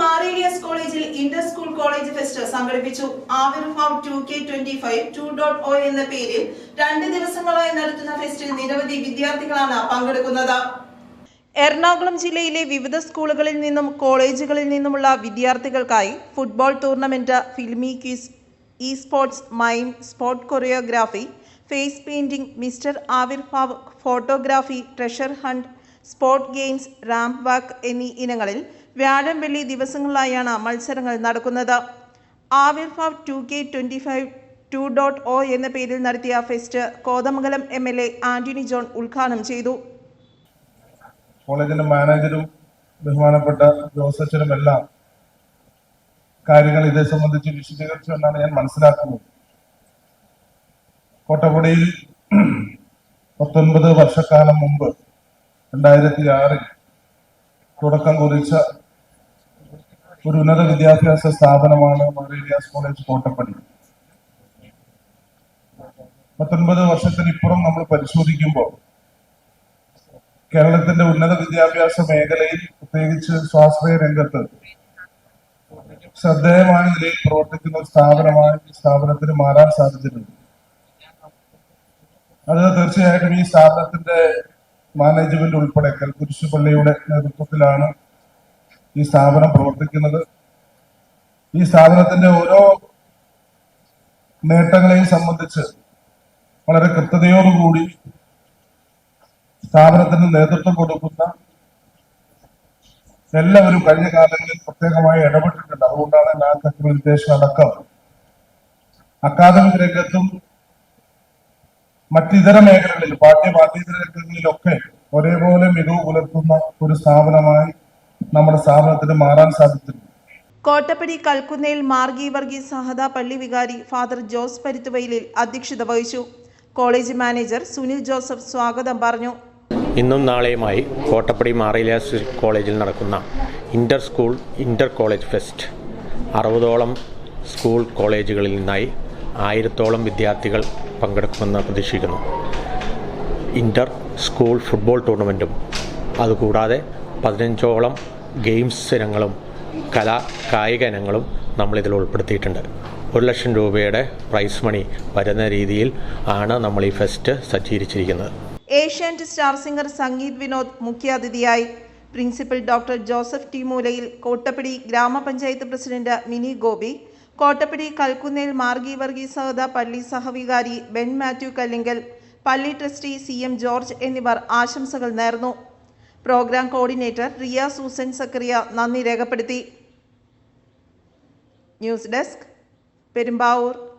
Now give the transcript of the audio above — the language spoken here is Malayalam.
മാറേലിയസ് കോളേജിൽ ഇന്റർ സ്കൂൾ കോളേജ് ഫെസ്റ്റ് സംഘടിപ്പിച്ചു. Avirbhav two K twenty five two dot O എന്ന പേരിൽ രണ്ട് ദിവസങ്ങളായി നടത്തുന്ന ഫെസ്റ്റിൽ നിരവധി വിദ്യാർത്ഥികളാണ് പങ്കെടുക്കുന്നത്. എറണാകുളം ജില്ലയിലെ വിവിധ സ്കൂളുകളിൽ നിന്നും കോളേജുകളിൽ നിന്നുമുള്ള വിദ്യാർത്ഥികൾക്കായി football tournament filmy quiz e sports mime sport choreography face painting mister Avirbhav photography treasure hunt sport games ramp walk എന്നീ ഇനങ്ങളിൽ വ്യാഴം വെള്ളി ദിവസങ്ങളിലായാണ് മത്സരങ്ങൾ നടക്കുന്നത്. Avirbhav two K twenty five two dot O എന്ന പേരിൽ നടത്തിയ fest Kothamangalam M L A Antony John ഉദ്ഘാടനം ചെയ്തു. കോളേജിന്റെ മാനേജരും ബഹുമാനപ്പെട്ട ജോസച്ചനും എല്ലാം കാര്യങ്ങൾ ഇതേ സംബന്ധിച്ച് വിശദീകരിച്ചു എന്നാണ് ഞാൻ മനസ്സിലാക്കുന്നത്. കോട്ടപ്പടിയിൽ പത്തൊൻപത് വർഷക്കാലം മുമ്പ് രണ്ടായിരത്തി ആറിൽ തുടക്കം കുറിച്ച ഒരു ഉന്നത വിദ്യാഭ്യാസ സ്ഥാപനമാണ് മറേലിയാസ് കോളേജ് കോട്ടപ്പടി. പത്തൊൻപത് വർഷത്തിനിപ്പുറം നമ്മൾ പരിശോധിക്കുമ്പോൾ കേരളത്തിന്റെ ഉന്നത വിദ്യാഭ്യാസ മേഖലയിൽ പ്രത്യേകിച്ച് സ്വാശ്രയ രംഗത്ത് ശ്രദ്ധേയമായ നിലയിൽ പ്രവർത്തിക്കുന്ന സ്ഥാപനമായി സ്ഥാപനത്തിന് മാറാൻ സാധിച്ചിട്ടുണ്ട്. അത് തീർച്ചയായിട്ടും ഈ സ്ഥാപനത്തിന്റെ മാനേജ്മെന്റ് ഉൾപ്പെടെ കൽക്കുരിശു പള്ളിയുടെ നേതൃത്വത്തിലാണ് ഈ സ്ഥാപനം പ്രവർത്തിക്കുന്നത്. ഈ സ്ഥാപനത്തിന്റെ ഓരോ നേട്ടങ്ങളെയും സംബന്ധിച്ച് വളരെ കൃത്യതയോടുകൂടി സ്ഥാപനത്തിന് നേതൃത്വം കൊടുക്കുന്ന എല്ലാവരും കഴിഞ്ഞ കാലങ്ങളിൽ പ്രത്യേകമായി ഇടപെട്ടിട്ടുണ്ട്. അതുകൊണ്ടാണ് നാക്ക് അക്രഡിറ്റേഷൻ അടക്കം. അക്കാദമിക് രംഗത്തും മറ്റിതര മേഖലകളിൽ പാഠ്യ പാഠ്യേതര രംഗങ്ങളിലൊക്കെ ഒരേപോലെ മികവ് പുലർത്തുന്ന ഒരു സ്ഥാപനമായി നമ്മുടെ സ്ഥാപനത്തിന് മാറാൻ സാധിച്ചിട്ടുണ്ട് കോട്ടപ്പടി കൽക്കുന്നേൽ മാർഗി വർഗീസ് സഹദ പള്ളി വികാരി ഫാദർ ജോസ് പരുത്തുവയിലിൽ അധ്യക്ഷത വഹിച്ചു. കോളേജ് മാനേജർ സുനിൽ ജോസഫ് സ്വാഗതം പറഞ്ഞു. ഇന്നും നാളെയുമായി കോട്ടപ്പടി മാറിലാസ് കോളേജിൽ നടക്കുന്ന inter school inter college fest. അറുപതോളം സ്കൂൾ കോളേജുകളിൽ നിന്നായി ആയിരത്തോളം വിദ്യാർത്ഥികൾ പങ്കെടുക്കുമെന്ന് പ്രതീക്ഷിക്കുന്നു. ഇന്റർ സ്കൂൾ ഫുട്ബോൾ ടൂർണമെന്റും അതുകൂടാതെ പതിനഞ്ചോളം ഗെയിംസ് ഇനങ്ങളും കലാ കായിക ഇനങ്ങളും നമ്മളിതിൽ ഉൾപ്പെടുത്തിയിട്ടുണ്ട്. ഒരു ലക്ഷം രൂപയുടെ പ്രൈസ് മണി വരുന്ന രീതിയിൽ ആണ് നമ്മൾ ഈ ഫെസ്റ്റ് സജ്ജീകരിച്ചിരിക്കുന്നത്. ഏഷ്യാനെറ്റ് സ്റ്റാർ സിംഗർ സംഗീത് വിനോദ് മുഖ്യാതിഥിയായി principal doctor Joseph T Moolayil Kottappady ഗ്രാമപഞ്ചായത്ത് പ്രസിഡന്റ് മിനി ഗോപി കോട്ടപ്പടി കൽക്കുന്നേൽ മാർഗി വർഗീസ് സഹദ പള്ളി സഹവികാരി ബെൻ മാത്യു കല്ലിങ്കൽ പള്ളി ട്രസ്റ്റി സി എം ജോർജ് എന്നിവർ ആശംസകൾ നേർന്നു. പ്രോഗ്രാം കോർഡിനേറ്റർ റിയ സൂസൻ സക്രിയ നന്ദി രേഖപ്പെടുത്തി. News desk Perumbavoor.